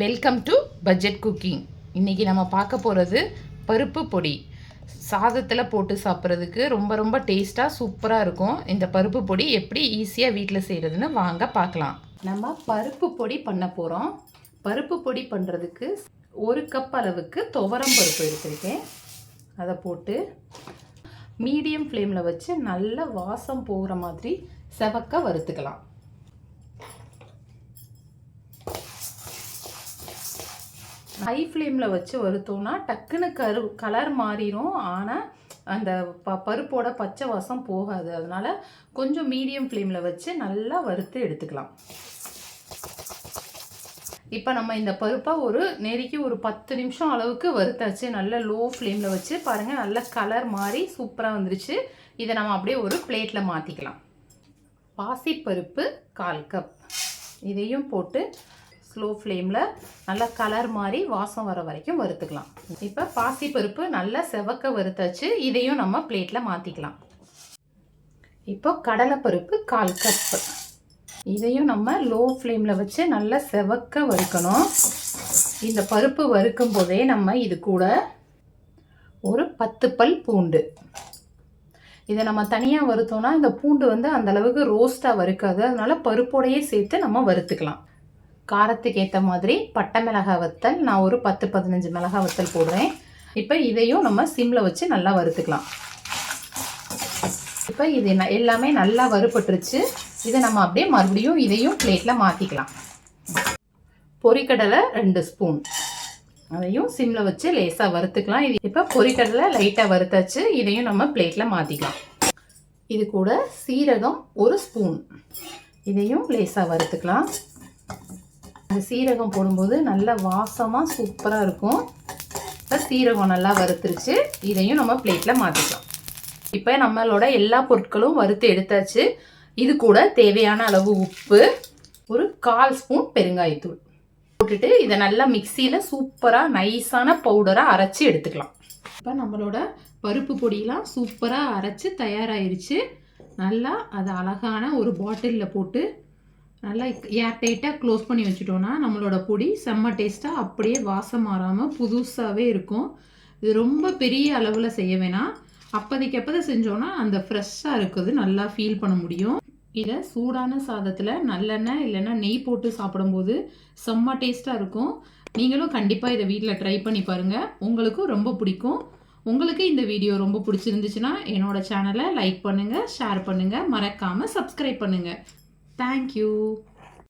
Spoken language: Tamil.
வெல்கம் டு பட்ஜெட் குக்கிங் இன்றைக்கி நம்ம பார்க்க போகிறது பருப்பு பொடி. சாதத்தில் போட்டு சாப்பிட்றதுக்கு ரொம்ப ரொம்ப டேஸ்ட்டாக சூப்பராக இருக்கும். இந்த பருப்பு பொடி எப்படி ஈஸியாக வீட்டில் செய்கிறதுன்னு வாங்க பார்க்கலாம். நம்ம பருப்பு பொடி பண்ண போகிறோம் பருப்பு பொடி பண்ணுறதுக்கு ஒரு கப் அளவுக்கு துவரம் பருப்பு எடுத்திருக்கேன். அதை போட்டு மீடியம் ஃப்ளேமில் வச்சு நல்ல வாசம் போகிற மாதிரி செவக்க வறுத்துக்கலாம். ஹை ஃப்ளேமில் வச்சு வறுத்தோம்னா டக்குன்னு கரு கலர் மாறிடும் ஆனால் அந்த ப பருப்போட பச்சை வாசம் போகாது. அதனால் கொஞ்சம் மீடியம் ஃப்ளேமில் வச்சு நல்லா வறுத்து எடுத்துக்கலாம். இப்போ நம்ம இந்த பருப்பை ஒரு நெருக்கி ஒரு பத்து நிமிஷம் அளவுக்கு வறுத்தாச்சு. நல்ல லோ ஃப்ளேமில் வச்சு பாருங்கள் நல்ல கலர் மாறி சூப்பராக வந்துருச்சு. இதை நம்ம அப்படியே ஒரு பிளேட்டில் மாற்றிக்கலாம் பாசிப்பருப்பு கால் கப் இதையும் போட்டு ஸ்லோ ஃப்ளேமில் நல்லா கலர் மாதிரி வாசம் வர வரைக்கும் வறுத்துக்கலாம். இப்போ பாசிப்பருப்பு நல்லா செவக்க வறுத்தாச்சு இதையும் நம்ம பிளேட்டில் மாற்றிக்கலாம் இப்போ கடலைப்பருப்பு கால் கப்பு இதையும் நம்ம லோ ஃப்ளேமில் வச்சு நல்லா செவக்க வறுக்கணும். இந்த பருப்பு வறுக்கும் போதே நம்ம இது கூட ஒரு பத்து பல் பூண்டு. இதை நம்ம தனியாக வறுத்தோம்னா இந்த பூண்டு வந்து அந்தளவுக்கு ரோஸ்ட்டாக வறுக்காது. அதனால பருப்போடையே சேர்த்து நம்ம வறுத்துக்கலாம். காரத்துக்கு ஏற்ற மாதிரி பட்டை மிளகாய் வத்தல் நான் ஒரு பத்து பதினஞ்சு மிளகாய் வத்தல் போடுறேன். இப்போ இதையும் நம்ம சிம்மில் வச்சு நல்லா வறுத்துக்கலாம். இப்போ இது எல்லாமே நல்லா வறுபட்டுருச்சு. இதை நம்ம அப்படியே மறுபடியும் இதையும் பிளேட்டில் மாற்றிக்கலாம் பொரிக்கடலை ரெண்டு ஸ்பூன் அதையும் சிம்மில் வச்சு லேசாக வறுத்துக்கலாம். இது இப்போ பொரிக்கடலை லைட்டாக வறுத்தாச்சு. இதையும் நம்ம பிளேட்டில் மாற்றிக்கலாம் இது கூட சீரகம் ஒரு ஸ்பூன் இதையும் லேசாக வறுத்துக்கலாம். சீரகம் போடும்போது நல்ல வாசமாக சூப்பராக இருக்கும். இப்போ சீரகம் நல்லா வறுத்துருச்சு. இதையும் நம்ம பிளேட்டில் மாற்றிக்கலாம் இப்போ நம்மளோட எல்லா பொருட்களும் வறுத்து எடுத்தாச்சு. இது கூட தேவையான அளவு உப்பு ஒரு கால் ஸ்பூன் பெருங்காயத்தூள் போட்டுட்டு இதை நல்லா மிக்சியில் சூப்பராக நைஸான பவுடராக அரைச்சி எடுத்துக்கலாம். இப்போ நம்மளோட பருப்பு பொடியெலாம் சூப்பராக அரைச்சி தயாராகிருச்சு நல்லா அதை அழகான ஒரு பாட்டிலில் போட்டு நல்லா ஏர் டைட்டாக க்ளோஸ் பண்ணி வச்சுட்டோன்னா நம்மளோட பொடி செம்ம டேஸ்ட்டாக அப்படியே வாசம் மாறாமல் புதுசாகவே இருக்கும். இது ரொம்ப பெரிய அளவில் செய்ய வேணாம். அப்போதைக்கு அப்போதை செஞ்சோன்னா அந்த ஃப்ரெஷ்ஷாக இருக்குது நல்லா ஃபீல் பண்ண முடியும். இதை சூடான சாதத்தில் நல்லெண்ணெய் இல்லைன்னா நெய் போட்டு சாப்பிடும்போது செம்ம டேஸ்ட்டாக இருக்கும். நீங்களும் கண்டிப்பாக இதை வீட்டில் ட்ரை பண்ணி பாருங்கள் உங்களுக்கும் ரொம்ப பிடிக்கும். உங்களுக்கு இந்த வீடியோ ரொம்ப பிடிச்சிருந்துச்சுன்னா என்னோட சேனலை லைக் பண்ணுங்கள் ஷேர் பண்ணுங்கள் மறக்காமல் சப்ஸ்கிரைப் பண்ணுங்கள் Thank you.